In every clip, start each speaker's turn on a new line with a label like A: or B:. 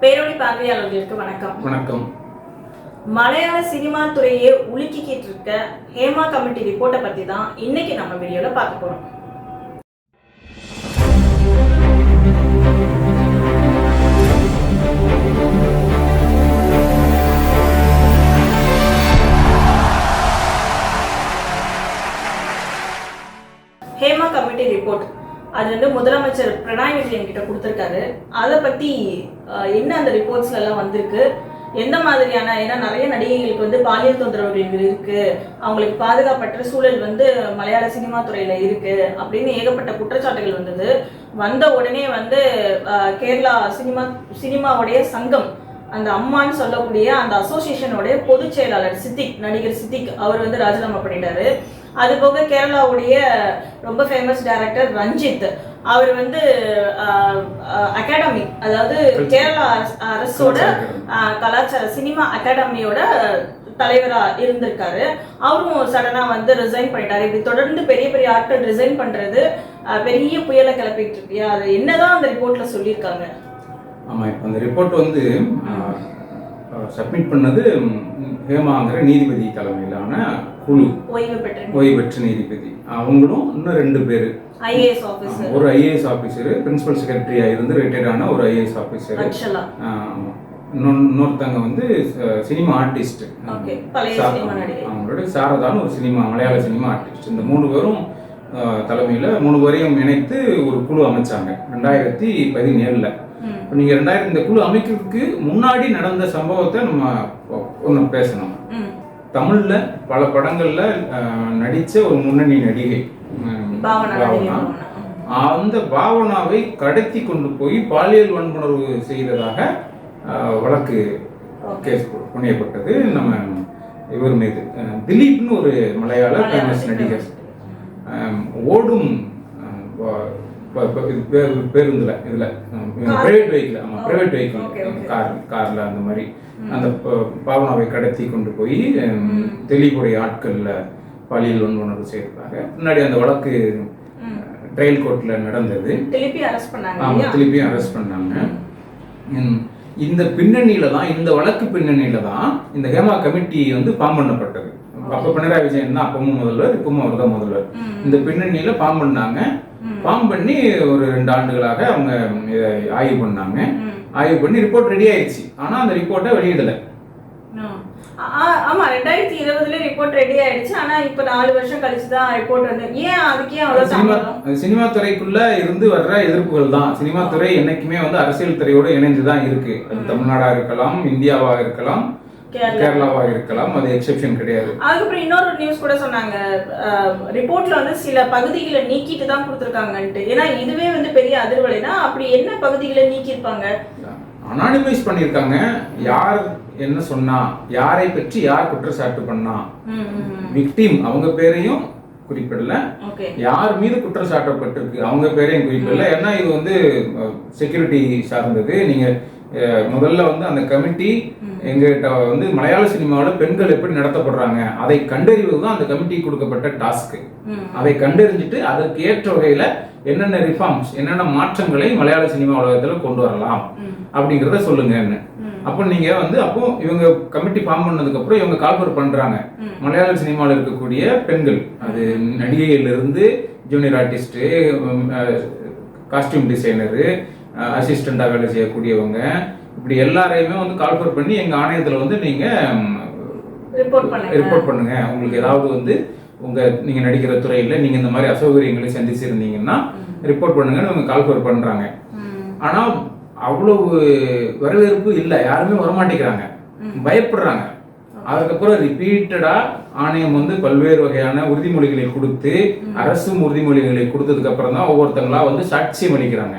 A: பேரொளி பார்வையாளர்களுக்கு வணக்கம்.
B: வணக்கம்.
A: மலையாள சினிமா துறையே உலுக்கிக்கிட்டு இருக்க ஹேமா கமிட்டி ரிப்போர்ட்டை பத்தி தான் இன்னைக்கு நம்ம வீடியோல பார்க்க போறோம். Hema committee report. அது வந்து முதலமைச்சர் பிரணாய் விஜயன் கிட்ட கொடுத்துருக்காரு. அதை பத்தி என்ன அந்த ரிப்போர்ட்ஸ்ல எல்லாம் வந்திருக்கு? எந்த மாதிரியான ஏன்னா நிறைய நடிகைகளுக்கு வந்து பாலியல் தொந்தரவுகள் இருக்கு. அவங்களுக்கு பாதுகாப்பற்ற சூழல் வந்து மலையாள சினிமா துறையில இருக்கு அப்படின்னு ஏகப்பட்ட குற்றச்சாட்டுகள் வந்தது. வந்த உடனே வந்து கேரளா சினிமா சினிமாவுடைய சங்கம் அந்த அம்மான்னு சொல்லக்கூடிய அந்த அசோசியேஷனுடைய பொதுச் செயலாளர் சித்திக் நடிகர் சித்திக் அவர் வந்து ராஜினாமா பண்ணிட்டாரு. அது போக கேரளாவுடைய ரொம்ப ஃபேமஸ் டைரக்டர் ரஞ்சித். அவர் வந்து அகாடமி அதாவது கேரளா அரசு- அரசோட கலாச்சார. சினிமா அகாடமியோட தலைவரா இருந்திருக்காரு. அவரும் சடனா வந்து ரிசைன் பண்ணிட்டாரு. இப்படி தொடர்ந்து பெரிய பெரிய ஆட்கள் ரிசைன் பண்றது பெரிய புயலை கிளப்பிட்டு இருக்கு. அது என்னதான் அந்த ரிப்போர்ட்ல சொல்லியிருக்காங்க.
B: ஆமாம் இப்போ அந்த ரிப்போர்ட் வந்து சப்மிட் பண்ணது ஹேமாங்கிற நீதிபதி தலைமையிலான குழு
A: ஓய்வு பெற்ற
B: ஓய்வு பெற்ற நீதிபதி. அவங்களும் இன்னும் ரெண்டு பேர்.
A: ஐஏஎஸ்
B: ஒரு ஐஏஎஸ் ஆஃபீஸர் பிரின்சிபல் செக்ரட்டரியாக இருந்து ரிட்டையர்ட் ஆன ஒரு ஐஏஎஸ் ஆஃபீஸர் இன்னொருத்தங்க வந்து சினிமா ஆர்டிஸ்ட் அவங்களுடைய சாரதான்னு ஒரு சினிமா மலையாள சினிமா ஆர்டிஸ்ட் இந்த மூணு பேரும் தலைமையில மூணு பேரையும் இணைத்து ஒரு குழு அமைச்சாங்க. ரெண்டாயிரத்தி பதினேழுல. இப்போ நீங்க ரெண்டாயிரம் இந்த குழு அமைக்கிறதுக்கு முன்னாடி நடந்த சம்பவத்தை நம்ம ஒன்று பேசணும். தமிழ்ல பல படங்கள்ல நடிச்ச ஒரு முன்னணி நடிகை.
A: பாவனா.
B: அந்த பாவனாவை கடத்தி கொண்டு போய் பாலியல் வன்புணர்வு செய்ததாக வழக்கு கேஸ் புனையப்பட்டது. நம்ம இவர் மீது. திலீப்னு ஒரு மலையாள ஃபேமஸ் நடிகர். ஓடும் பேருந்துல இதுல. பிரைவேட் வெஹிக்கிள் ஆமா
A: Oh,
B: பிரைவேட் வெஹிக்கிள். கார் கார்ல அந்த மாதிரி. அந்த பாவனாவை கடத்தி கொண்டு போய் திலீப்புடைய ஆட்கள்ல பாலியல் வன்புணர்வு செய்ததாக முன்னாடி அந்த வழக்கு. ட்ரையல் கோர்ட்ல நடந்தது.
A: திருப்பி அரெஸ்ட் பண்ணாங்க
B: திருப்பியும் அரெஸ்ட் பண்ணாங்க. இந்த பின்னணியில தான் இந்த வழக்கு பின்னணியில தான் இந்த ஹேமா கமிட்டி வந்து பாம் பண்ணப்பட்டது. அப்ப பினராயி விஜயன் தான் அப்பவும் முதல்வர் இப்பவும் அவர் தான் முதல்வர். இந்த பின்னணியில பாம் பண்ணாங்க.
A: ம்.
B: பாம் பண்ணி ஒரு ரெண்டு ஆண்டுகளாக அவங்க இதை ஆய்வு பண்ணாங்க. ஆய்வு பண்ணி ரிப்போர்ட் ரெடி ஆயிடுச்சு. ஆனா அந்த ரிப்போர்ட்டை வெளியிடல.
A: ஆமா ரெண்டாயிரத்தி இருபதுல ரிப்போர்ட் ரெடி ஆயிடுச்சு. ஆனா இப்ப நாலு வருஷம் கழிச்சு தான் ரிப்போர்ட் வந்து ஏன் அதுக்கு அவ்வளவு
B: சினிமா சினிமா துறைக்குள்ள இருந்து வர்ற எதிர்ப்புகள் தான். சினிமா துறை என்னைக்குமே வந்து அரசியல் துறையோடு இணைந்து தான் இருக்கு. அது தமிழ்நாடா இருக்கலாம் இந்தியாவா இருக்கலாம். கேரளாவா இருக்கலாம் அது எக்ஸெப்ஷன் கிடையாது.
A: அதுக்கப்புறம் இன்னொரு நியூஸ் கூட சொன்னாங்க. ரிப்போர்ட்ல வந்து சில பகுதிகளை நீக்கிட்டு தான் கொடுத்துருக்காங்கன்ட்டு. ஏன்னா இதுவே வந்து பெரிய அதிர்வலைனா அப்படி என்ன பகுதிகளை நீக்கியிருப்பாங்க?
B: அனானிமைஸ் பண்ணியிருக்காங்க. யார் என்ன சொன்னா யாரை பற்றி யார் குற்றச்சாட்டு பண்ணா விக்டிம் அவங்க பேரையும் குறிப்பிடல. யார் மீது குற்றம் சாட்டப்பட்டிருக்கு அவங்க பேரையும் குறிப்பிடல. ஏன்னா இது வந்து செக்யூரிட்டி சார்ந்தது. நீங்க முதல்ல வந்து அந்த கமிட்டி எங்ககிட்ட வந்து மலையாள சினிமாவில் பெண்கள் எப்படி நடத்தப்படுறாங்க அதை கண்டறிவது தான் அந்த கமிட்டி கொடுக்கப்பட்ட டாஸ்க் அதை கண்டறிஞ்சிட்டு அதற்கு ஏற்ற வகையில என்னென்ன ரிஃபார்ம்ஸ் என்னென்ன மாற்றங்களை மலையாள சினிமா உலகத்துல கொண்டு வரலாம் அப்படிங்கிறத சொல்லுங்கன்னு. அப்போ நீங்க வந்து அப்போ இவங்க கமிட்டி ஃபார்ம் பண்ணதுக்கு அப்புறம் இவங்க கால்பர் பண்றாங்க. மலையாள சினிமாவில் இருக்கக்கூடிய பெண்கள் அது நடிகையில இருந்து ஜூனியர் ஆர்டிஸ்ட் காஸ்டியூம் டிசைனரு அசிஸ்டண்டா வேலை செய்யக்கூடியவங்க. இப்படி எல்லாரையுமே வந்து கால்பர் பண்ணி எங்க ஆணையத்துல வந்து நீங்க
A: ரிப்போர்ட் பண்ணுங்க.
B: உங்களுக்கு ஏதாவது வந்து உங்க நீங்க நடிக்கிற துறையில நீங்க இந்த மாதிரி அசௌகரியங்களை சந்திச்சிருந்தீங்கன்னா ரிப்போர்ட் பண்ணுங்கன்னு அவங்க கால்பர் பண்றாங்க.
A: ம்.
B: ஆனா அவ்வளவு வரவேற்பு இல்லை. யாருமே வரமாட்டேங்கிறாங்க. பயப்படுறாங்க. அதுக்கப்புறம் ரிப்பீட்டடா ஆணையம் வந்து பல்வேறு வகையான உறுதிமொழிகளை கொடுத்து அரசும் உறுதிமொழிகளை கொடுத்ததுக்கு அப்புறம் தான் ஒவ்வொருத்தங்களா வந்து சாட்சியம் அளிக்கிறாங்க.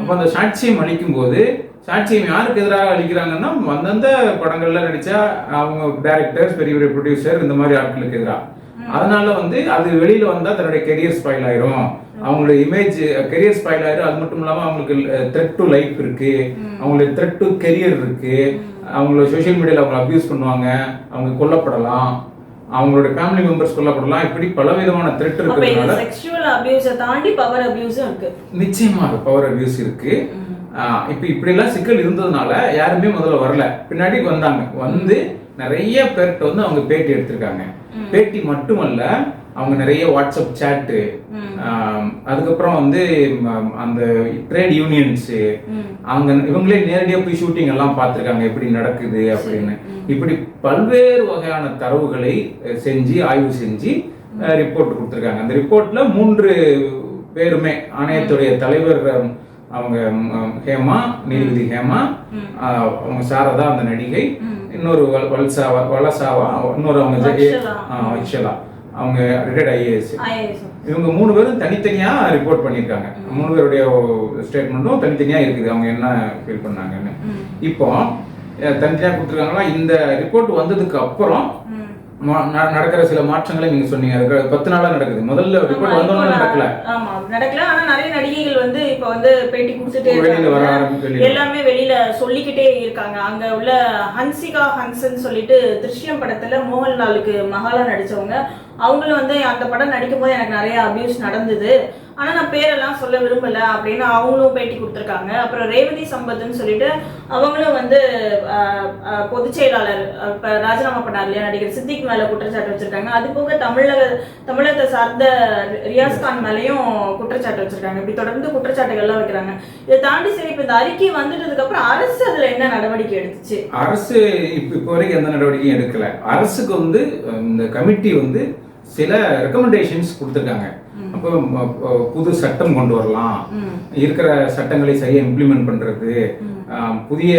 B: அப்ப அந்த சாட்சியம் அளிக்கும் போது சாட்சியம் யாருக்கு எதிராக அளிக்கிறாங்கன்னா அந்தந்த படங்கள்ல நடிச்சா அவங்க டைரக்டர்ஸ் பெரிய பெரிய ப்ரொடியூசர் இந்த மாதிரி ஆட்களுக்கு எதிராக. அதனால வந்து அது வெளியில வந்தா தன்னுடைய கெரியர் ஸ்பாயில் ஆயிரும். அவங்களோட இமேஜ் கெரியர் ஸ்பாயில் ஆயிரும். அது மட்டும் இல்லாம அவங்களுக்கு த்ரெட் டு லைஃப் இருக்கு. அவங்களுக்கு த்ரெட் டு கெரியர் இருக்கு. அவங்கள சோஷியல் மீடியால அவங்க அபியூஸ் பண்ணுவாங்க. அவங்க கொல்லப்படலாம். அவங்களோட ஃபேமிலி மெம்பர்ஸ் கொல்லப்படலாம். இப்படி பலவிதமான த்ரெட் இருக்கிறதுனால
A: செக்ஷுவல் அபியூஸை தாண்டி பவர் அபியூஸும் இருக்கு.
B: நிச்சயமாக பவர் அபியூஸ் இருக்கு. இப்ப இப்படி எல்லாம் சிக்கல் இருந்ததுனால யாருமே முதல்ல வரல. பின்னாடி வந்தாங்க. வந்து நிறைய பேர்கிட்ட வந்து அவங்க பேட்டி எடுத்திருக்காங்க. பேட்டி மட்டுமல்ல அவங்க நிறைய வாட்ஸ்அப் சேட்டு அதுக்கப்புறம் வந்து அந்த ட்ரேட் யூனியன்ஸு. அவங்க இவங்களே நேரடியாக போய் ஷூட்டிங் எல்லாம் பார்த்துருக்காங்க எப்படி நடக்குது அப்படின்னு. இப்படி பல்வேறு வகையான தரவுகளை செஞ்சு ஆய்வு செஞ்சு ரிப்போர்ட் கொடுத்துருக்காங்க. அந்த ரிப்போர்ட்ல மூன்று பேருமே ஆணையத்துடைய தலைவர் அவங்க ஹேமா நீதிபதி ஹேமா அவங்க சாரதா அந்த நடிகை இன்னொரு வல்- வல்சாவா வலசாவா இன்னொரு அவங்க
A: வக்ஷலா.
B: அவங்க ரிட்டையர்ட் ஐஏஎஸ். இவங்க மூணு பேரும் தனித்தனியா ரிப்போர்ட் பண்ணியிருக்காங்க. மூணு பேருடைய ஸ்டேட்மெண்ட்டும் தனித்தனியா இருக்குது. அவங்க என்ன ஃபீல் பண்ணாங்கன்னு. இப்போ தனித்தனியா கொடுத்துருக்காங்களா? இந்த ரிப்போர்ட் வந்ததுக்கு அப்புறம் நடக்கிற சில மாற்றங்களை நீங்க சொன்னீங்க. அதுக்கு பத்து நாளா நடக்குது. முதல்ல ரிப்போர்ட்
A: நான்-
B: நடக்கல.
A: ஆமா நடக்கல. ஆனா நிறைய நடிகைகள் வந்து இப்ப வந்து பேட்டி
B: வெளியில.
A: எல்லாமே வெளியில சொல்லிக்கிட்டே இருக்காங்க. அங்க உள்ள ஹன்சிகா ஹன்சன் சொல்லிட்டு திருஷ்யம் படத்துல மோகன்லாலுக்கு மகாலா நடிச்சவங்க. அவங்களும் வந்து அந்த படம் நடிக்கும் போது எனக்கு நிறைய அபியூஸ் நடந்தது. ஆனா நான் பேரெல்லாம் சொல்ல விரும்பல அப்படின்னு அவங்களும் பேட்டி கொடுத்துருக்காங்க. அப்புறம் ரேவதி சம்பத்னு சொல்லிட்டு அவங்களும் வந்து பொதுச் செயலாளர் ஆஹ், இப்ப ராஜினாமா பண்ணார் இல்லையா நடிகர் சித்திக் மேல குற்றச்சாட்டு வச்சிருக்காங்க. அது போக தமிழக தமிழகத்தை சார்ந்த ரியாஸ் கான் மேலேயும் குற்றச்சாட்டு வச்சிருக்காங்க. இப்படி தொடர்ந்து குற்றச்சாட்டுகள்லாம் வைக்கிறாங்க. இதை தாண்டி சரி இப்ப இந்த அறிக்கை வந்துட்டதுக்கு அப்புறம் அரசு அதுல என்ன நடவடிக்கை எடுத்துச்சு?
B: அரசு இப்ப இப்போ வரைக்கும் எந்த நடவடிக்கையும் எடுக்கல. அரசுக்கு வந்து இந்த கமிட்டி வந்து சில ரெக்கமெண்டேஷன்ஸ் கொடுத்துருக்காங்க. அப்போ புது சட்டம் கொண்டு வரலாம். இருக்கிற சட்டங்களை சரியா இம்ப்ளிமெண்ட் பண்றது ஆஹ், புதிய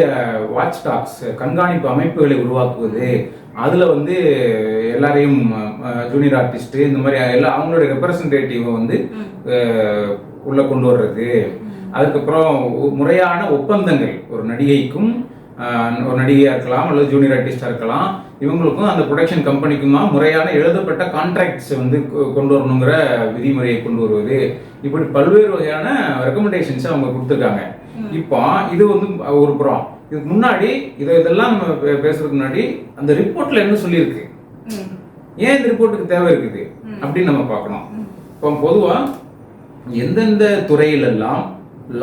B: வாட்ச் டாக்ஸ் கண்காணிப்பு அமைப்புகளை உருவாக்குவது அதுல வந்து எல்லாரையும் ஜூனியர் ஆர்டிஸ்ட் இந்த மாதிரி எல்லா அவங்களோட ரெப்ரசன்டேட்டிவை வந்து உள்ள கொண்டு வர்றது. அதுக்கப்புறம் முறையான ஒப்பந்தங்கள். ஒரு நடிகைக்கும் ஒரு நடிகையா இருக்கலாம் அல்லது ஜூனியர் ஆர்டிஸ்டா இருக்கலாம். இவங்களுக்கும் அந்த ப்ரொடக்ஷன் கம்பெனிக்குமா முறையான எழுதப்பட்ட கான்ட்ராக்ட்ஸ் வந்து கொண்டு வரணுங்கிற விதிமுறையை கொண்டு வருவது இப்படி பல்வேறு வகையான ரெக்கமெண்டேஷன்ஸ் அவங்க கொடுத்துருக்காங்க. இப்போ இது வந்து ஒரு புறம். இதுக்கு முன்னாடி இதை இதெல்லாம் நம்ம பேசுறதுக்கு முன்னாடி அந்த ரிப்போர்ட்ல என்ன சொல்லியிருக்கு. ஏன் இந்த ரிப்போர்ட்டுக்கு தேவை இருக்குது? அப்படின்னு நம்ம பார்க்கணும். இப்போ பொதுவா எந்தெந்த துறையிலெல்லாம்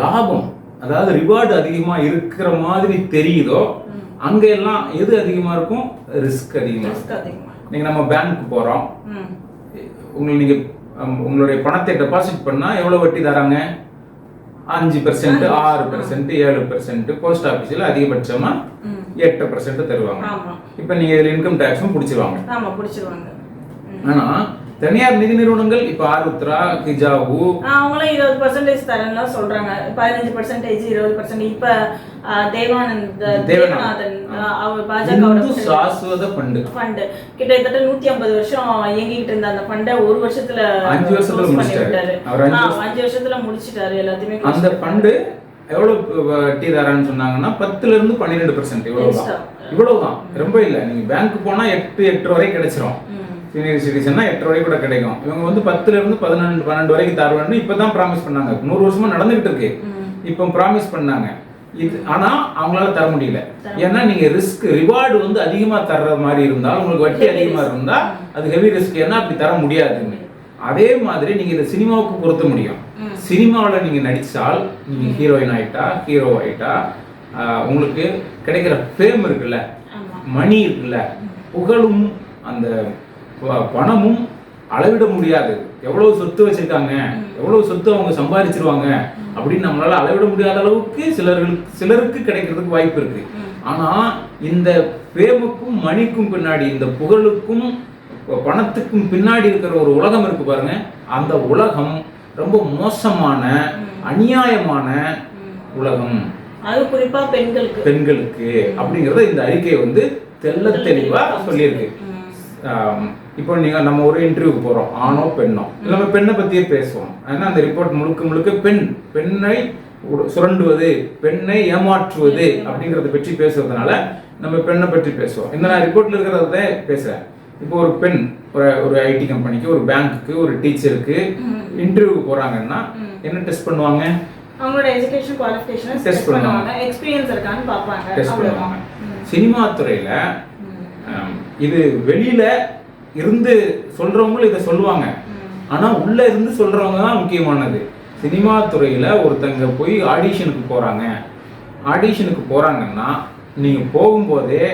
B: லாபம் அதாவது ரிவார்டு அதிகமா இருக்கிற மாதிரி தெரியுதோ அங்க எல்லாம் எது அதிகமா இருக்கும்? ரிஸ்க் அதிகமா இருக்கும்.
A: risk அதிகமா
B: நீங்க நம்ம பேங்க் போறோம்.
A: ம்.
B: உங்களுக்கு நீங்க அம், உங்களுடைய பணத்தை டெபாசிட் பண்ணா எவ்வளவு வட்டி தராங்க? அஞ்சு பெர்சென்ட் ஆறு பெர்சென்ட் ஏழு பெர்சென்ட் போஸ்ட் ஆபீஸ்ல அதிகபட்சமா
A: ம்.
B: எட்டு பெர்சென்ட் தருவாங்க. இப்ப நீங்க இதுல இன்கம் டேக்ஸும் பிடிச்சிருவாங்க.
A: ஆமா பிடிச்சிருவாங்க. ம்.
B: தனியார் நிதி நிறுவனங்கள் இப்ப ஆருத்ரா கிஜாவு
A: அவங்களும் இருபது பர்சன்டேஜ் தரேன்லாம் சொல்றாங்க. பதினஞ்சு பர்சன்டேஜ் இருபது பர்சன்ட் இப்ப தேவானந்த் தேவநாதன் அவர் பாஜக
B: சாஸ்வத ஃபண்டு
A: ஃபண்ட் கிட்டத்தட்ட நூத்தி ஐம்பது வருஷம் இயங்கிட்டு இருந்த அந்த ஃபண்டை ஒரு வருஷத்துல
B: அஞ்சு வருஷத்துல முடிச்சிட்டாரு. அஞ்சு
A: வருஷத்துல முடிச்சிட்டாரு எல்லாத்தையுமே
B: அந்த. ஃபண்டு எவ்வளவு வட்டி தரான்னு சொன்னாங்கன்னா பத்துல இருந்து பன்னிரெண்டு பெர்சென்ட் இவ்வளவுதான். இவ்வளவுதான். ரொம்ப இல்ல. நீங்க பேங்க் போனா எட்டு எட்டு வரை கிடைச்சிரும். சீனியர் சிட்டிசன்னா எட்டு வரை கூட கிடைக்கும். இவங்க வந்து பத்துல இருந்து பதினெண்டு பன்னெண்டு வரைக்கும் தருவேன்னு இப்பதான் ப்ராமிஸ் பண்ணாங்க. நூறு வருஷமா நடந்துகிட்டு இருக்கு. இப்போ ப்ராமிஸ் பண்ணாங்க. இது ஆனா அவங்களால தர முடியல. ஏன்னா நீங்க ரிஸ்க் ரிவார்டு வந்து அதிகமா தர்ற மாதிரி இருந்தால் உங்களுக்கு வட்டி
A: Heavy
B: அதிகமா
A: risk.
B: இருந்தா அது ஹெவி ரிஸ்க் ஏன்னா அப்படி தர முடியாதுன்னு. அதே மாதிரி நீங்க இதை சினிமாவுக்கு பொருத்த முடியும். சினிமாவில் நீங்க நடிச்சால் நீங்க ஹீரோயின் ஆயிட்டா ஹீரோ ஆயிட்டா ஆஹ், உங்களுக்கு கிடைக்கிற ஃபேம் இருக்குல்ல. மணி இருக்குல்ல. புகழும் அந்த பணமும் அளவிட முடியாது. எவ்வளவு சொத்து வச்சிருக்காங்க எவ்வளவு சொத்து அவங்க சம்பாதிச்சிருவாங்க அப்படின்னு நம்மளால அளவிட முடியாத அளவுக்கு சிலர்களுக்கு சிலருக்கு கிடைக்கிறதுக்கு வாய்ப்பு இருக்கு. ஆனா இந்த ஃபேமுக்கும் மணிக்கும் பின்னாடி இந்த புகழுக்கும் பணத்துக்கும் பின்னாடி இருக்கிற ஒரு உலகம் இருக்கு பாருங்க. அந்த உலகம் ரொம்ப மோசமான அநியாயமான உலகம்.
A: அது குறிப்பா பெண்களுக்கு.
B: பெண்களுக்கு அப்படிங்கறத இந்த அறிக்கை வந்து தெள்ள தெளிவா சொல்லியிருக்கு. இப்போ நீங்க நம்ம ஒரு இன்டர்வியூக்கு போறோம். ஆணோ பெண்ணோ. நம்ம பெண்ணை பத்தியே பேசுவோம். ஏன்னா அந்த ரிப்போர்ட் முழுக்க முழுக்க பெண். பெண்ணை சுரண்டுவது பெண்ணை ஏமாற்றுவது அப்படிங்கறத பற்றி பேசுறதுனால நம்ம பெண்ணை பற்றி பேசுவோம். இந்த நான் ரிப்போர்ட்ல இருக்கிறத பேசுறேன். இப்போ ஒரு பெண் ஒரு ஒரு ஐடி கம்பெனிக்கு ஒரு பேங்க்குக்கு ஒரு டீச்சருக்கு இன்டர்வியூ போறாங்கன்னா என்ன டெஸ்ட் பண்ணுவாங்க?
A: அவங்களோட எஜுகேஷன் குவாலிஃபிகேஷன் டெஸ்ட்
B: பண்ணுவாங்க.
A: எக்ஸ்பீரியன்ஸ் இருக்கான்னு பார்ப்பாங்க.
B: டெஸ்ட் பண்ணுவாங்க. சினிமா துறையில இது வெளியில இருந்து சொல்றவங்களும் இதை சொல்லுவாங்க. ஆனா உள்ள இருந்து சொல்றவங்க தான் முக்கியமானது. சினிமா துறையில ஒருத்தங்க போய் ஆடிஷனுக்கு போறாங்க. ஆடிஷனுக்கு போறாங்கன்னா நீங்க போகும்போதே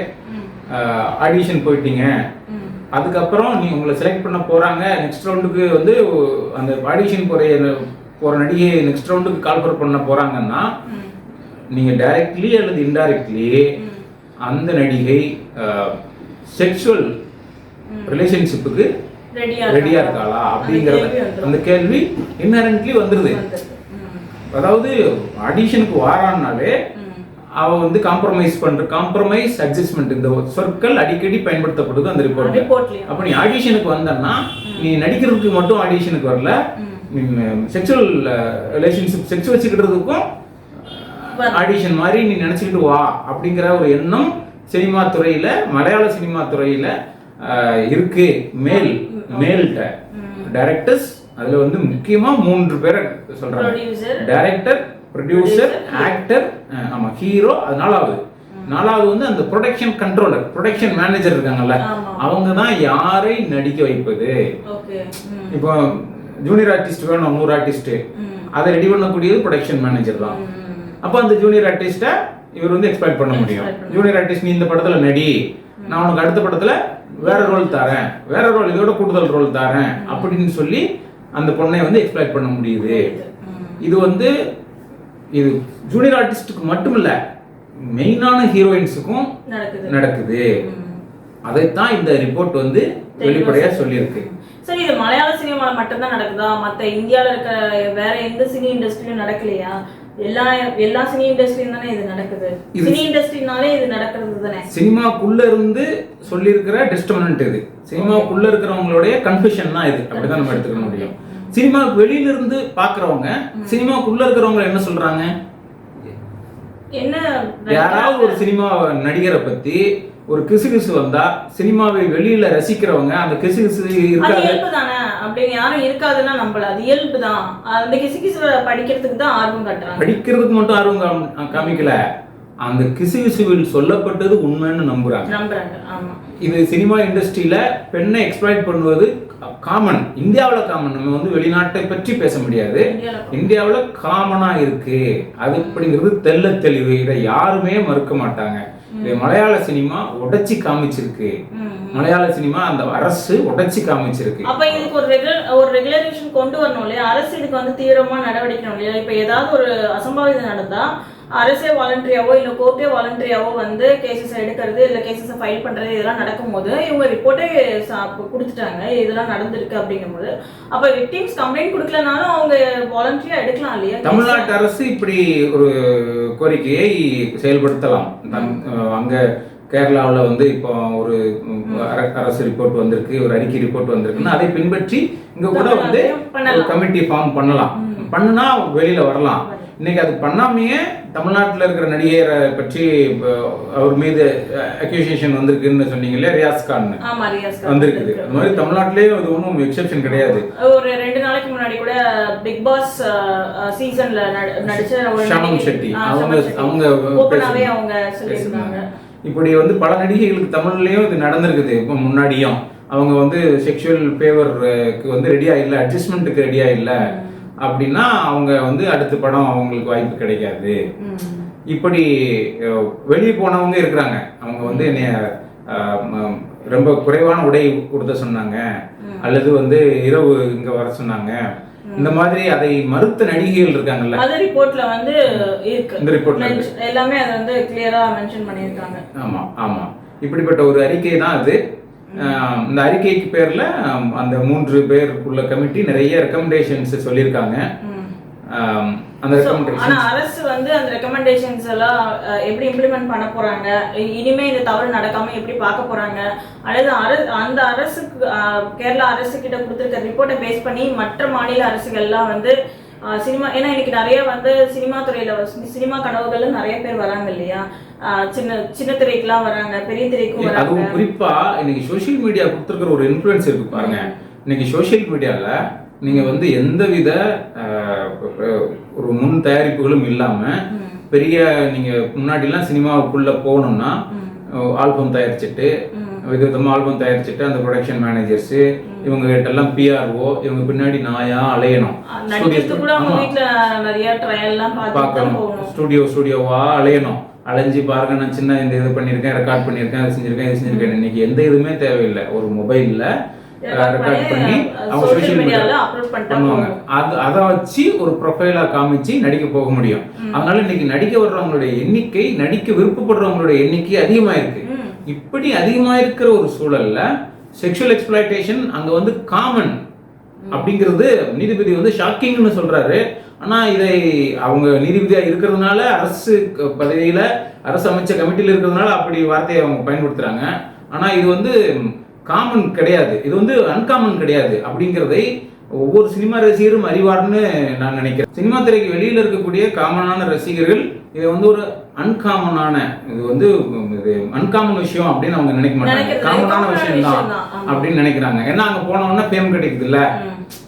B: ஆடிஷன் போயிட்டீங்க. அதுக்கப்புறம் நீ உங்களை செலக்ட் பண்ண போறாங்க. நெக்ஸ்ட் ரவுண்டுக்கு வந்து அந்த ஆடிஷன் போற போற நடிகை நெக்ஸ்ட் ரவுண்டுக்கு கால்பர் பண்ண போறாங்கன்னா நீங்க டைரக்ட்லி அல்லது இன்டைரக்ட்லி அந்த நடிகை செக்ஷுவல் ரிலேஷன்ஷிப்புக்கு
A: ரெடியா
B: இருக்காளா? அப்படிங்கறது. அந்த கேள்வி இன்னரண்ட்லி வந்துருது. அதாவது ஆடிஷனுக்கு வாரான்னாலே அவ வந்து காம்ப்ரமைஸ் பண்ற காம்ப்ரமைஸ் அட்ஜஸ்ட்மெண்ட் இந்த சொற்கள் அடிக்கடி பயன்படுத்தப்படுது அந்த
A: ரிப்போர்ட்லயும்
B: அப்ப நீ ஆடிஷனுக்கு வந்தன்னா நீ நடிக்கிறதுக்கு மட்டும் ஆடிஷனுக்கு வரல. செக்ஷுவல் ரிலேஷன்ஷிப் செக்ஸ் வச்சுக்கிட்டதுக்கும் ஆடிஷன் மாதிரி நீ நினைச்சுக்கிட்டு வா அப்படிங்கிற ஒரு எண்ணம் சினிமா துறையில மலையாள சினிமா துறையில இருக்கு. மேல் மேல்கிட்ட டைரக்டர்ஸ் அதுல வந்து முக்கியமா மூன்று பேரை சொல்றாங்க. டைரக்டர் ப்ரொடியூசர் ஆக்டர் ஆமா ஹீரோ அது நாலாவது. நாலாவது வந்து அந்த ப்ரொடக்ஷன் கண்ட்ரோலர் ப்ரொடக்ஷன் மேனேஜர் இருக்காங்கல்ல. அவங்க தான் யாரை நடிக்க வைப்பது? இப்போ ஜூனியர் ஆர்டிஸ்ட் வேணும் நூறு ஆர்டிஸ்ட் அதை ரெடி பண்ணக்கூடியது ப்ரொடக்ஷன் மேனேஜர் தான். அப்போ அந்த ஜூனியர் ஆர்டிஸ்ட்டை இவர் வந்து எக்ஸ்பெக்ட் பண்ண முடியும். ஜூனியர் ஆர்டிஸ்ட் நீ இந்த படத்துல நடி. நான் உனக்கு அடுத்த படத்துல வேற ரோல் தரேன். வேற ரோல் இதோட கூடுதல் ரோல் தரேன் அப்படின்னு சொல்லி அந்த பொண்ணை வந்து எக்ஸ்பெக்ட் பண்ண முடியுது. இது வந்து இது ஜூனியர் ஆர்டிஸ்டுக்கு மட்டும் இல்ல மெயினான ஹீரோயின்ஸுக்கும்
A: நடக்குது.
B: அதைத்தான் இந்த ரிப்போர்ட் வந்து வெளிப்படையா சொல்லியிருக்கு.
A: சரி இது மலையாள சினிமால மட்டும்தான் நடக்குதா? மத்த இந்தியால இருக்க வேற எந்த சினி இண்டஸ்ட்ரியும் நடக்கலையா? எல்லா எல்லா சினி இண்டஸ்ட்ரியும் தானே இது நடக்குது. சினி இண்டஸ்ட்ரினாலே இது நடக்கிறது தானே.
B: சினிமாக்குள்ள இருந்து சொல்லியிருக்கிற டெஸ்டமெண்ட் இது. சினிமாக்குள்ள இருக்கிறவங்களுடைய கன்ஃபியூஷன் தான் இது. அப்படிதான் நம்ம எடுத்துக்க முடியும். சினிமாவுக்கு வெளியில இருந்து பாக்குறவங்க சினிமாக்குள்ள இருக்கிறவங்க என்ன சொல்றாங்க?
A: என்ன
B: யாராவது ஒரு சினிமா நடிகரை பத்தி ஒரு கிசுகிசு வந்தா சினிமாவை வெளியில ரசிக்கிறவங்க அந்த கிசுகிசு இருக்காது.
A: அப்படின்னு யாரும் இருக்காதுன்னா நம்பல அது இயல்பு தான் அந்த கிசு கிசு படிக்கிறதுக்கு தான் ஆர்வம் காட்டுறாங்க.
B: படிக்கிறதுக்கு மட்டும் ஆர்வம் காமி- காமிக்கல. அந்த கிசுகிசுவில் சொல்லப்பட்டது உண்மைன்னு நம்புறாங்க.
A: நம்புறாங்க. ஆமா.
B: இது சினிமா இண்டஸ்ட்ரியில பெண்ணை எக்ஸ்பிளாய்ட் பண்ணுவது காமன் இந்தியாவில் காமன் நம்ம வந்து வெளிநாட்டை பற்றி பேச முடியாது. இந்தியாவில் காமனா இருக்கு. அது அப்படிங்கிறது தெள்ள தெளிவு. இதை யாருமே மறுக்க மாட்டாங்க. மலையாள சினிமா உடைச்சி காமிச்சிருக்கு. மலையாள சினிமா அந்த அரசு உடைச்சி காமிச்சிருக்கு.
A: அப்ப இதுக்கு ஒரு ரெகுலர் ஒரு ரெகுலரேஷன் கொண்டு வரணும் இல்லையா? அரசு இதுக்கு வந்து தீவிரமா நடவடிக்கை இல்லையா? இப்ப ஏதாவது ஒரு அசம்பாவிதம் நடந்தா அரசே வாலண்டரியாவோ இல்ல கோர்ட்டே வாலண்டரியாவோ வந்து கேசஸ் எடுக்கிறது இல்ல கேசஸ் ஃபைல் பண்றது இதெல்லாம் நடக்கும்போது இவங்க ரிப்போர்ட்டே கொடுத்துட்டாங்க இதெல்லாம் நடந்திருக்கு அப்படிங்கும்போது. அப்ப விக்டிம்ஸ் கம்ப்ளைண்ட் கொடுக்கலனாலும் அவங்க வாலண்டரியா எடுக்கலாம் இல்லையா
B: தமிழ்நாட்டு அரசு இப்படி ஒரு கோரிக்கையை செயல்படுத்தலாம். அங்க கேரளாவில் வந்து இப்போ ஒரு அரசு ரிப்போர்ட் வந்திருக்கு ஒரு அறிக்கை ரிப்போர்ட் வந்திருக்குன்னா அதை பின்பற்றி இங்க கூட வந்து கமிட்டி ஃபார்ம் பண்ணலாம். பண்ணுனா வெளியில வரலாம். இன்னைக்கு அது பண்ணாமையே தமிழ்நாட்டில் இருக்கிற நடிகரை பற்றி அவர் மீது அக்யூசியேஷன் வந்திருக்குன்னு சொன்னீங்க இல்லையா ரியாஸ் கான் வந்திருக்குது. அந்த மாதிரி தமிழ்நாட்டிலேயே அது ஒன்றும் எக்ஸெப்ஷன் கிடையாது.
A: ஒரு ரெண்டு நாளைக்கு முன்னாடி கூட பிக் பாஸ் சீசன்ல நடிச்ச
B: ஷாமம் ஷெட்டி. அவங்க. அவங்க.
A: அவங்க சொல்லியிருந்தாங்க.
B: இப்படி வந்து பல நடிகைகளுக்கு தமிழ்லயும் இது நடந்திருக்குது. இப்போ முன்னாடியும். அவங்க வந்து செக்ஷுவல் ஃபேவருக்கு வந்து ரெடியா இல்லை அட்ஜஸ்ட்மெண்ட்டுக்கு ரெடியா இல்லை. அப்படின்னா அவங்க வந்து அடுத்த படம் அவங்களுக்கு வாய்ப்பு கிடைக்காது. இப்படி வெளியே போனவங்க இருக்கிறாங்க. அவங்க வந்து என்னைய ரொம்ப குறைவான உடை உடுத்த சொன்னாங்க. அல்லது வந்து இரவு இங்க வர சொன்னாங்க. இந்த மாதிரி அதை மறுத்த நடிகைகள் இருக்காங்கல்ல.
A: அது ரிப்போர்ட்ல வந்து இருக்கு.
B: இந்த ரிப்போர்ட்ல
A: எல்லாமே அதை வந்து கிளியரா மென்ஷன் பண்ணியிருக்காங்க.
B: ஆமா ஆமா. இப்படிப்பட்ட ஒரு அறிக்கை தான் அது. இந்த அறிக்கைக்கு பேர்ல அந்த மூன்று பேருக்குள்ள கமிட்டி நிறைய ரெக்கமெண்டேஷன்ஸ் சொல்லியிருக்காங்க. அந்த
A: ஆனா அரசு வந்து அந்த ரெக்கமெண்டேஷன்ஸ் எல்லாம் எப்படி இம்ப்ளிமெண்ட் பண்ண போறாங்க? இனிமே இந்த தவறு நடக்காம எப்படி பார்க்க போறாங்க? அல்லது அரசு அந்த அரசுக்கு அஹ், கேரளா அரசு கிட்ட கொடுத்திருக்க ரிப்போர்ட்டை பேஸ் பண்ணி மற்ற மாநில அரசுகள்லாம் வந்து சினிமா ஏன்னா இன்னைக்கு நிறைய வந்து சினிமா துறையில சினிமா கனவுகள்ல நிறைய பேர் வராங்க இல்லையா? சின்ன சின்ன திரைக்கெல்லாம் வராங்க பெரிய திரைக்கும் வராங்க.
B: குறிப்பா இன்னைக்கு சோஷியல் மீடியா கொடுத்துருக்கிற ஒரு இன்ஃப்ளூயன்ஸ் இருக்கு பாருங்க. இன்னைக்கு சோஷியல் மீடியால நீங்க வந்து எந்தவித ஆஹ், ஒரு முன் தயாரிப்புகளும் இல்லாம. பெரிய நீங்க முன்னாடிலாம் சினிமாவுக்குள்ள போகணும்னா ஆல்பம் தயாரிச்சுட்டு விதவிதமா ஆல்பம் தயாரிச்சுட்டு அந்த ப்ரொடக்ஷன் மேனேஜர்ஸ் இவங்க கிட்ட எல்லாம் பிஆர்ஓ இவங்க பின்னாடி நாயா அலையணும். பார்க்கணும். ஸ்டுடியோ ஸ்டுடியோவா அலையணும். அலைஞ்சு பாருங்க நான் சின்ன இந்த இது பண்ணியிருக்கேன் ரெக்கார்ட் பண்ணியிருக்கேன் அது செஞ்சிருக்கேன் இது செஞ்சிருக்கேன். இன்னைக்கு எந்த இதுவுமே தேவையில்லை. ஒரு மொபைல்ல ரெக்கார்ட் பண்ணி அவங்க
A: சோஷியல்
B: சோஷியல்
A: மீடியால
B: மீடியா
A: அப்லோட் பண்ணிட்டா
B: பண்ணுவாங்க. அது அதை வச்சு ஒரு ப்ரொஃபைலா காமிச்சு நடிக்க போக முடியும். அதனால இன்னைக்கு நடிக்க வர்றவங்களுடைய எண்ணிக்கை நடிக்க விருப்பப்படுறவங்களுடைய எண்ணிக்கை அதிகமா இருக்கு
A: ம்.
B: இப்படி அதிகமா இருக்கிற ஒரு சூழல்ல செக்ஷுவல் எக்ஸ்பிளாய்டேஷன் அங்க வந்து காமன் அப்படிங்கிறது நீதிபதி வந்து ஷாக்கிங்னு சொல்றாரு. ஆனா இதை அவங்க நீதிபதியா இருக்கிறதுனால அரசு பதவியில அரசு அமைச்ச கமிட்டியில இருக்கிறதுனால அப்படி வார்த்தையை அவங்க பயன்படுத்துறாங்க. ஆனா இது வந்து காமன் கிடையாது. இது வந்து அன்காமன் கிடையாது அப்படிங்கிறதை ஒவ்வொரு சினிமா ரசிகரும் அறிவார்னு நான் நினைக்கிறேன். சினிமா திரைக்கு வெளியில இருக்கக்கூடிய காமனான ரசிகர்கள் இதை வந்து ஒரு அன்காமனான இது வந்து இது அன்காமன் விஷயம் அப்படின்னு அவங்க நினைக்க மாட்டாங்க. காமனான விஷயம் தான். அப்படின்னு நினைக்கிறாங்க. ஏன்னா அங்க போனோம்னா ஃபேம் கிடைக்குது இல்ல.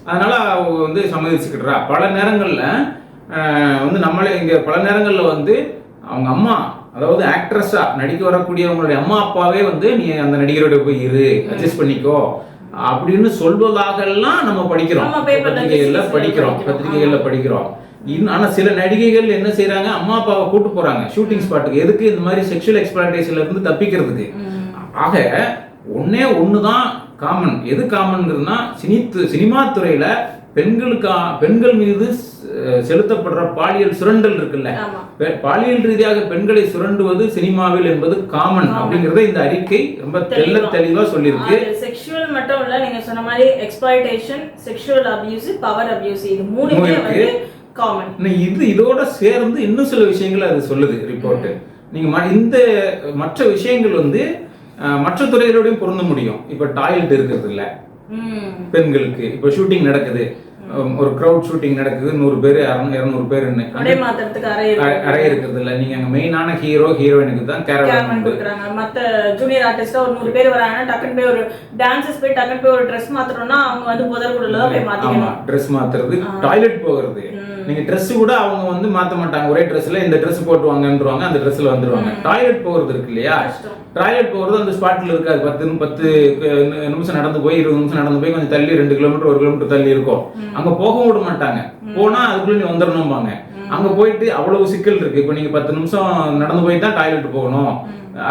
B: அதனால அவங்க வந்து சம்மதிச்சுக்கிட்டுறா பல நேரங்கள்ல வந்து நம்மளே இங்க பல நேரங்கள்ல வந்து அவங்க அம்மா அதாவது ஆக்ட்ரஸா நடிக்க வரக்கூடியவங்களுடைய அம்மா அப்பாவே வந்து நீ அந்த நடிகரோட போய் இரு. அட்ஜஸ்ட் பண்ணிக்கோ. அப்படின்னு சொல்வதாகலாம் நம்ம படிக்கிறோம். பத்திரிகைகள்ல படிக்கிறோம். பத்திரிகைகள்ல படிக்கிறோம். இன்- ஆனா சில நடிகைகள் என்ன செய்றாங்க? அம்மா அப்பாவை கூட்டு போறாங்க ஷூட்டிங் ஸ்பாட்டுக்கு எதுக்கு இந்த மாதிரி செக்ஷுவல் எக்ஸ்பிளான்டேஷன்ல இருந்து தப்பிக்கிறதுக்கு. ஆக ஒண்ணே ஒண்ணுதான் காமன் எது காமன்ங்கிறதுனா சினி சினிமா துறையில பெண்களுக்கா பெண்கள் மீது செலுத்தப்படுற பாலியல் சுரண்டல் இருக்குல்ல? பாலியல் ரீதியாக பெண்களை சுரண்டுவது சினிமாவில் என்பது காமன் அப்படிங்கறத இந்த அறிக்கை ரொம்ப
A: தெளிவா.
B: தெளிவா சொல்லியிருக்கு.
A: அது செக்ஷுவல் மட்டும் இல்ல நீங்க சொன்ன மாதிரி exploitation sexual abuse power abuse இது மூணுமே
B: மூணு
A: வந்து. காமன்
B: இது இதோட சேர்ந்து இன்னும் சில விஷயங்கள் அது சொல்லுது ரிப்போர்ட் நீங்க ம- இந்த மற்ற விஷயங்கள் வந்து மற்ற துறைகளோடையும் பொருந்த முடியும். இப்ப டாய்லெட் இருக்கிறது இல்ல. பெண்களுக்கு இப்போ ஷூட்டிங் நடக்குது. ஒரு க்ரௌட் ஷூட்டிங் நடக்குது நூறு பேர் இரநூறு
A: மாத்துறதுக்கு அறை
B: இருக்கிறது இல்ல நீங்க அங்க மெயினான ஹீரோ ஹீரோயினுக்கு தான் கேரவன்
A: கொடுக்குறாங்க. மத்த ஜூனியர் ஆர்டிஸ்டா ஒரு நூறு பேர் வராங்கன்னா டக்குன்னு போய் ஒரு டான்சஸ் போய் டக்குன்னு போய் ஒரு ட்ரெஸ் மாத்தணும்னா அவங்க வந்து புதர்குடல தான் போய் மாத்திக்கணும்.
B: ட்ரெஸ் மாத்துறது டாய்லெட் போகிறது. நீங்க Dress கூட அவங்க வந்து மாத்த மாட்டாங்க. ஒரே ட்ரெஸ்ல இந்த Dress போட்டு வாங்கன்றுவாங்க அந்த Dressல வந்துருவாங்க. டாய்லெட் போறது இருக்கு இல்லையா. டாய்லெட் போறது அந்த ஸ்பாட்ல இருக்காது. பத்து பத்து நிமிஷம் நடந்து போய் இருபது நிமிஷம் நடந்து போய் கொஞ்சம் தள்ளி ரெண்டு கிலோமீட்டர் ஒரு கிலோமீட்டர் தள்ளி இருக்கும். அங்க போக விட மாட்டாங்க. போனா அதுக்குள்ள நீ வந்துடணும்பாங்க அங்க போயிட்டு அவ்வளவு சிக்கல் இருக்கு. இப்போ நீங்க பத்து நிமிஷம் நடந்து போய் தான் டாய்லெட் போகணும்.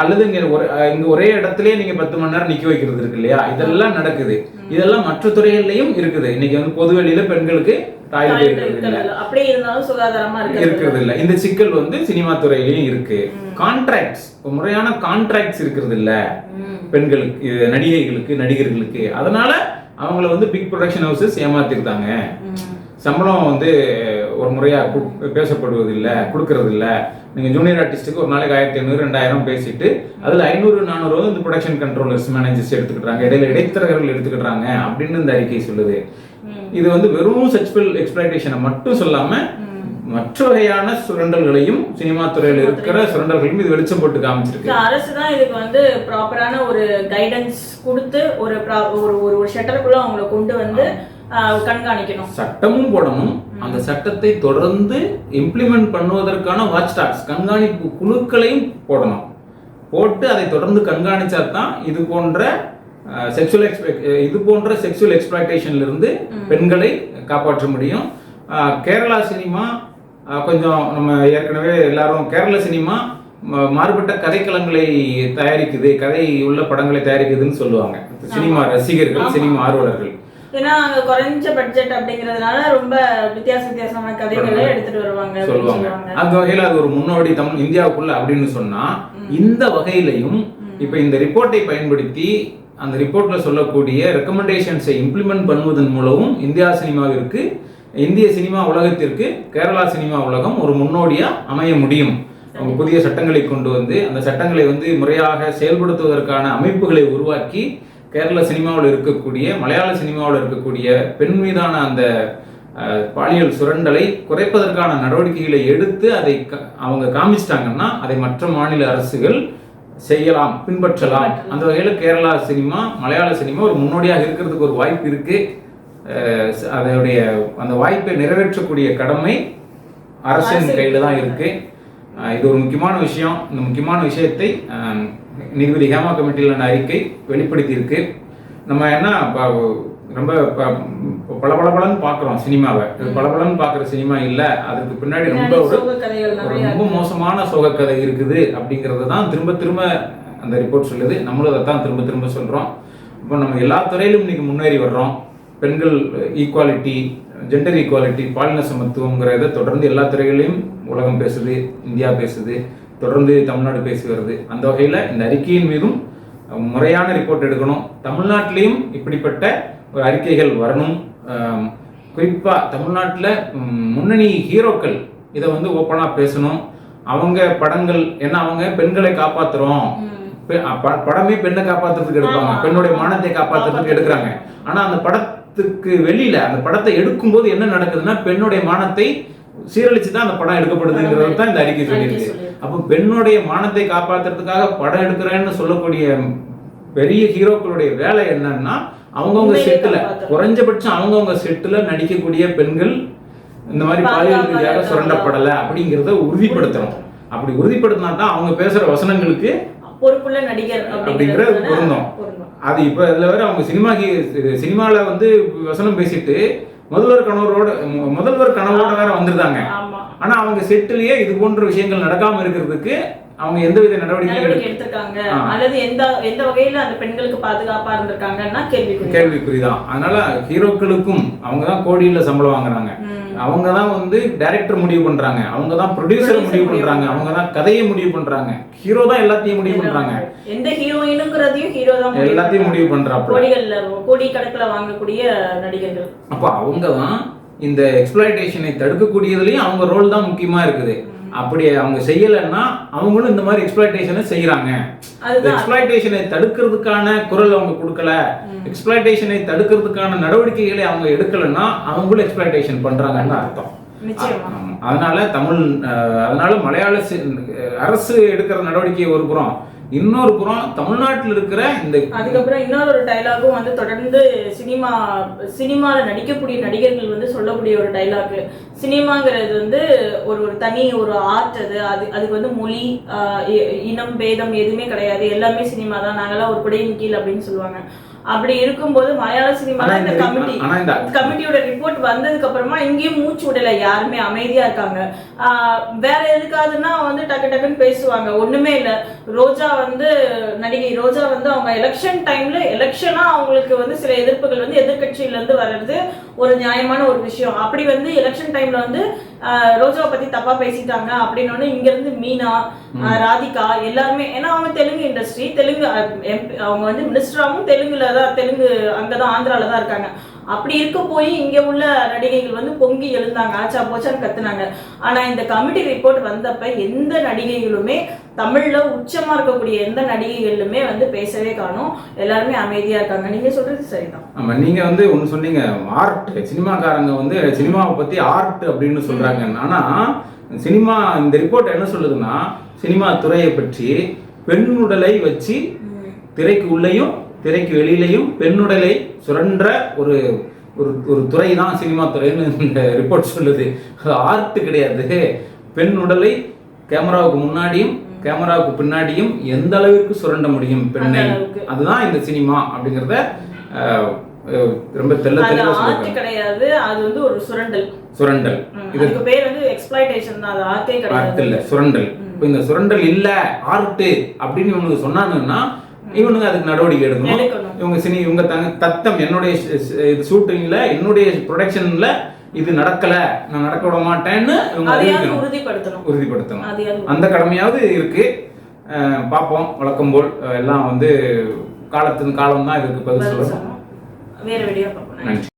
B: அல்லது இங்க ஒரு இங்க ஒரே இடத்துலயே நீங்க பத்து மணி நேரம் நிக்க வைக்கிறது இருக்கு இல்லையா? இதெல்லாம் நடக்குது. இதெல்லாம் மற்ற துறைகள்லயும் இருக்குது. இன்னைக்கு வந்து பொது வெளியில பெண்களுக்கு டாய்லெட் இருக்கிறது இல்ல.
A: அப்படியே இருந்தாலும் சுகாதாரமா இருக்கிறது
B: இல்ல. இந்த சிக்கல் வந்து சினிமா துறையிலயும் இருக்கு. கான்ட்ராக்ட்ஸ் முறையான கான்ட்ராக்ட்ஸ் இருக்கிறது இல்ல. பெண்களுக்கு நடிகைகளுக்கு நடிகர்களுக்கு. அதனால அவங்கள வந்து பிக் ப்ரொடக்ஷன் ஹவுசஸ் ஏமாத்திருந்தாங்க. சம்பளம் வந்து ஒரு முறையா கு- பேசப்படுவது இல்ல கொடுக்கறது இல்ல நீங்க ஜூனியர் ஆர்டிஸ்ட்டுக்கு ஒரு நாளைக்கு ஆயிரத்தி ஐநூறு ரெண்டாயிரம் பேசிட்டு அதுல ஐநூறு நானூறு வந்து இந்த ப்ரொடக்ஷன் கண்ட்ரோலர்ஸ் மேனேஜர்ஸ் எடுத்துக்கிட்டாங்க. இடையில இடைத்தரகர்கள் எடுத்துக்கிட்டாங்க அப்படின்னு இந்த அறிக்கை சொல்லுது. இது வந்து வெறும் செக்ஷுவல் எக்ஸ்பிளாய்டேஷனை மட்டும் சொல்லாம மற்ற வகையான சுரண்டல்களையும் சினிமா துறையில இருக்கிற சுரண்டல்களையும் இது வெளிச்சம் போட்டு காமிச்சிருக்கு.
A: அரசு தான் இதுக்கு வந்து ப்ராப்பரான ஒரு கைடன்ஸ் கொடுத்து ஒரு ஒரு ஒரு ஷட்டருக்குள்ள அவங்கள கொண்டு வந்து கண்காணிக்கணும்.
B: சட்டமும் போடணும். அந்த சட்டத்தை தொடர்ந்து இம்ப்ளிமெண்ட் பண்ணுவதற்கான வாட்ச் டாக்ஸ் கண்காணிப்பு குழுக்களையும் போடணும். போட்டு அதை தொடர்ந்து கண்காணிச்சா தான் இது போன்ற செக்ஷுவல் இது போன்ற செக்ஷுவல் எக்ஸ்பிளாய்டேஷன்ல இருந்து பெண்களை காப்பாற்ற முடியும். கேரளா சினிமா கொஞ்சம் நம்ம ஏற்கனவே எல்லாரும் கேரள சினிமா மாறுபட்ட கதைக்களங்களை தயாரிக்குது கதை உள்ள படங்களை தயாரிக்குதுன்னு சொல்லுவாங்க. சினிமா ரசிகர்கள் சினிமா ஆர்வலர்கள்.
A: ஏன்னா அங்க குறைஞ்ச பட்ஜெட் அப்படிங்கறதுனால ரொம்ப வித்தியாச வித்தியாசமான கதைகளை எடுத்துட்டு வருவாங்க
B: சொல்லுவாங்க. அந்த வகையில அது ஒரு முன்னோடி தமிழ் இந்தியாவுக்குள்ள அப்படின்னு சொன்னா இந்த வகையிலையும் இப்ப இந்த ரிப்போர்ட்டை பயன்படுத்தி அந்த ரிப்போர்ட்ல சொல்லக்கூடிய ரெக்கமெண்டேஷன்ஸை இம்ப்ளிமெண்ட் பண்ணுவதன் மூலமும் இந்தியா சினிமாவிற்கு இந்திய சினிமா உலகத்திற்கு கேரளா சினிமா உலகம் ஒரு முன்னோடியா அமைய முடியும். அவங்க புதிய சட்டங்களை கொண்டு வந்து அந்த சட்டங்களை வந்து முறையாக செயல்படுத்துவதற்கான அமைப்புகளை உருவாக்கி கேரள சினிமாவில் இருக்கக்கூடிய மலையாள சினிமாவில் இருக்கக்கூடிய பெண் மீதான அந்த பாலியல் சுரண்டலை குறைப்பதற்கான நடவடிக்கைகளை எடுத்து அதை அவங்க காமிச்சிட்டாங்கன்னா அதை மற்ற மாநில அரசுகள் செய்யலாம் பின்பற்றலாம். அந்த வகையில கேரளா சினிமா மலையாள சினிமா ஒரு முன்னோடியாக இருக்கிறதுக்கு ஒரு வாய்ப்பு இருக்கு. அதனுடைய அந்த வாய்ப்பை நிறைவேற்றக்கூடிய கடமை அரசின் கையில தான் இருக்கு. அஹ், இது ஒரு முக்கியமான விஷயம். இந்த முக்கியமான விஷயத்தை நீதிபதி ஹேமா கமிட்டியிலான அறிக்கை வெளிப்படுத்தி இருக்கு நம்ம என்ன ரொம்ப பளபளபளன்னு பார்க்குறோம் சினிமாவை. பளபளன்னு பார்க்குற சினிமா இல்லை. அதுக்கு பின்னாடி ரொம்ப ஒரு ரொம்ப மோசமான சோகக்கதை இருக்குது அப்படிங்கிறது தான் திரும்ப திரும்ப அந்த ரிப்போர்ட் சொல்லுது. நம்மளும் அதை தான் திரும்ப திரும்ப சொல்கிறோம் இப்போ நம்ம எல்லா துறையிலும் இன்னைக்கு முன்னேறி வர்றோம். பெண்கள் ஈக்குவாலிட்டி ஜெண்டர் ஈக்குவாலிட்டி பாலின சமத்துவங்கிறத தொடர்ந்து எல்லா துறைகளிலும் உலகம் பேசுது இந்தியா பேசுது தொடர்ந்து தமிழ்நாடு பேசி வருது. அந்த வகையில் இந்த அறிக்கையின் மீதும் முறையான ரிப்போர்ட் எடுக்கணும். தமிழ்நாட்டிலையும் இப்படிப்பட்ட ஒரு அறிக்கைகள் வரணும். ஆம், குறிப்பா தமிழ்நாட்டில் முன்னணி ஹீரோக்கள் இதை வந்து ஓப்பனா பேசணும். அவங்க படங்கள் ஏன்னா அவங்க பெண்களை காப்பாத்துறோம். படமே பெண்ணை காப்பாத்துறதுக்கு எடுப்பாங்க. பெண்ணுடைய மானத்தை காப்பாத்துறதுக்கு எடுக்கிறாங்க. ஆனா அந்த படத்துக்கு வெளியில அந்த படத்தை எடுக்கும்போது என்ன நடக்குதுன்னா பெண்ணுடைய மானத்தை சீரழிச்சு தான் அந்த படம் எடுக்கப்படுதுங்கிறது தான் இந்த அறிக்கை சொல்லியிருக்கு. அப்போ பெண்ணுடைய மானத்தை காப்பாத்துறதுக்காக படம் எடுக்கிறேன்னு சொல்லக்கூடிய பெரிய ஹீரோக்களுடைய வேலை என்னன்னா அவங்கவுங்க செட்டுல. குறைஞ்சபட்சம் அவங்கவுங்க செட்டுல நடிக்கக்கூடிய பெண்கள் இந்த மாதிரி பாலியல் ரீதியாக? சுரண்டப்படல அப்படிங்கிறத உறுதிப்படுத்தணும் அப்படி உறுதிப்படுத்தினா தான் அவங்க பேசுற வசனங்களுக்கு
A: பொறுப்புள்ள நடிகர்
B: அப்படிங்கிற பொருந்தும். அது இப்ப இதுல வேற அவங்க சினிமா சினிமால வந்து வசனம் பேசிட்டு முதல்வர் கணவரோட முதல்வர் கனவோட வேற வந்திருந்தாங்க. ஆனா அவங்க செட்டுலயே இது போன்ற விஷயங்கள் நடக்காம இருக்கிறதுக்கு அவங்க எந்தவித நடவடிக்கையும்
A: நடவடிக்கை
B: எடுக்க
A: எடுத்திருக்காங்க. அல்லது எந்த எந்த வகையில அந்த பெண்களுக்கு பாதுகாப்பா இருந்திருக்காங்கன்னா கேள்விக்குறி
B: கேள்விக்குறிதான் அதனால ஹீரோக்களுக்கும் அவங்க தான் கோடியில சம்பளம் வாங்குறாங்க. அவங்க தான் வந்து டைரக்டர் முடிவு பண்றாங்க. அவங்க தான் ப்ரொடியூசர் முடிவு பண்றாங்க. அவங்க தான் கதையை முடிவு பண்றாங்க. ஹீரோ தான் எல்லாத்தையும் முடிவு பண்றாங்க.
A: எந்த ஹீரோயினுங்கிறதையும் ஹீரோ தான்
B: எல்லாத்தையும்
A: பண்றாங்க.
B: முடிவு பண்றாப்புல.
A: கோடிகள்ல கோடி கணக்குல வாங்கக்கூடிய நடிகர்கள்.
B: அப்போ அவங்க தான் இந்த எக்ஸ்பிளாய்டேஷனை தடுக்கக்கூடியதுலயும் அவங்க ரோல் தான் முக்கியமா இருக்குது. அப்படி அவங்க செய்யலைன்னா அவங்களும் இந்த மாதிரி எக்ஸ்பிளாய்டேஷனை செய்யறாங்க
A: அதுதான்.
B: எக்ஸ்பிளாய்டேஷனை தடுக்கிறதுக்கான குரல் அவங்க கொடுக்கல. எக்ஸ்பிளாய்டேஷனை தடுக்கிறதுக்கான நடவடிக்கைகளை அவங்க எடுக்கலைன்னா அவங்களும் எக்ஸ்பிளாய்டேஷன் பண்றாங்கன்னு அர்த்தம். அதனால தமிழ் அதனால மலையாள அரசு எடுக்கிற நடவடிக்கை ஒரு புறம் இன்னொரு புறம் தமிழ்நாட்டில் இருக்கிற இந்த
A: அதுக்கப்புறம் இன்னொரு ஒரு டைலாகும் வந்து தொடர்ந்து சினிமா சினிமாவில் நடிக்கக்கூடிய நடிகர்கள் வந்து சொல்லக்கூடிய ஒரு டைலாக் சினிமாங்கிறது வந்து ஒரு ஒரு தனி ஒரு ஆர்ட் அது. அது அதுக்கு வந்து மொழி இ- இனம் பேதம் எதுவுமே கிடையாது. எல்லாமே சினிமா தான் நாங்களாம் ஒரு குடையின் கீழ் அப்படின்னு சொல்லுவாங்க. அப்படி இருக்கும்போது மலையாள சினிமால இந்த கமிட்டி கமிட்டியோட ரிப்போர்ட் வந்ததுக்கு அப்புறமா இங்கேயும் மூச்சு விடல. யாருமே அமைதியா இருக்காங்க. ஆஹ் வேற எதுக்காதுன்னா வந்து டக்கு டக்குன்னு பேசுவாங்க. ஒண்ணுமே இல்ல. ரோஜா வந்து நடிகை ரோஜா வந்து அவங்க எலெக்ஷன் டைம்ல எலெக்ஷனா அவங்களுக்கு வந்து சில எதிர்ப்புகள் வந்து எதிர்க்கட்சியில இருந்து வர்றது ஒரு நியாயமான ஒரு விஷயம். அப்படி வந்து எலெக்ஷன் டைம்ல வந்து ரோஜாவை பத்தி தப்பா பேசிட்டாங்க அப்படின்னு இங்க இருந்து மீனா ராதிகா எல்லாருமே ஏன்னா அவங்க தெலுங்கு இண்டஸ்ட்ரி தெலுங்கு அவங்க வந்து மினிஸ்டராகவும் தெலுங்குல தான் தெலுங்கு அங்கதான் ஆந்திரால தான் இருக்காங்க. அப்படி இருக்க போய் இங்க உள்ள நடிகைகள் வந்து பொங்கி எழுந்தாங்க ஆச்சா போச்சான்னு கத்துனாங்க. ஆனா இந்த கமிட்டி ரிப்போர்ட் வந்தப்ப எந்த நடிகைகளுமே தமிழ்ல உச்சமா இருக்கக்கூடிய எந்த நடிகைகளுமே வந்து பேசவே காணும். எல்லாருமே அமைதியா இருக்காங்க. நீங்க சொல்றது சரிதான்.
B: ஆமா நீங்க வந்து ஒண்ணு சொன்னீங்க ஆர்ட் சினிமாக்காரங்க வந்து சினிமாவை பத்தி ஆர்ட் அப்படின்னு சொல்றாங்க. ஆனா சினிமா இந்த ரிப்போர்ட் என்ன சொல்லுதுன்னா சினிமா துறையை பற்றி பெண்ணுடலை வச்சு திரைக்கு உள்ளேயும் திரைக்கு வெளியிலையும் பெண்ணுடலை சுரன்ற ஒரு ஒரு ஒரு துறை தான் சினிமா துறைன்னு இந்த ரிப்போர்ட் சொல்லுது. ஆர்ட் கிடையாது. பெண் உடலை கேமராவுக்கு முன்னாடியும் கேமராவுக்கு பின்னாடியும் எந்த அளவிற்கு சுரண்ட முடியும் பெண்ணை. அதுதான் இந்த சினிமா அப்படிங்கிறத ரொம்ப
A: அது
B: தெளிவா
A: கிடையாது. அது வந்து ஒரு சுரண்டல்.
B: சுரண்டல்.
A: ம்,
B: இது
A: அதுக்கு பேர் வந்து எக்ஸ்பிளாய்டேஷன் தான். அது ஆர்ட்டே
B: ஆர்ட்
A: கிடையாது
B: இல்ல சுரண்டல். இப்போ இந்த சுரண்டல் இல்ல ஆர்ட் அப்படின்னு இவனுக்கு சொன்னாங்கன்னா இவனுங்க அதுக்கு நடவடிக்கை எடுக்கணும். இவங்க சினி இவங்க தங்க தத்தம் என்னுடைய இது ஷூட்டிங்ல என்னுடைய ப்ரொடக்ஷன்ல இது நடக்கல நான் நடக்க விட மாட்டேன்னு இவங்க
A: உறுதிப்படுத்தணும்.
B: உறுதிப்படுத்தணும். அந்த கடமையாவது இருக்கு. பார்ப்போம் வழக்கம் போல் எல்லாம் வந்து காலத்தின் காலம் தான் இதுக்கு பதில் சொல்லணும். நன்றி.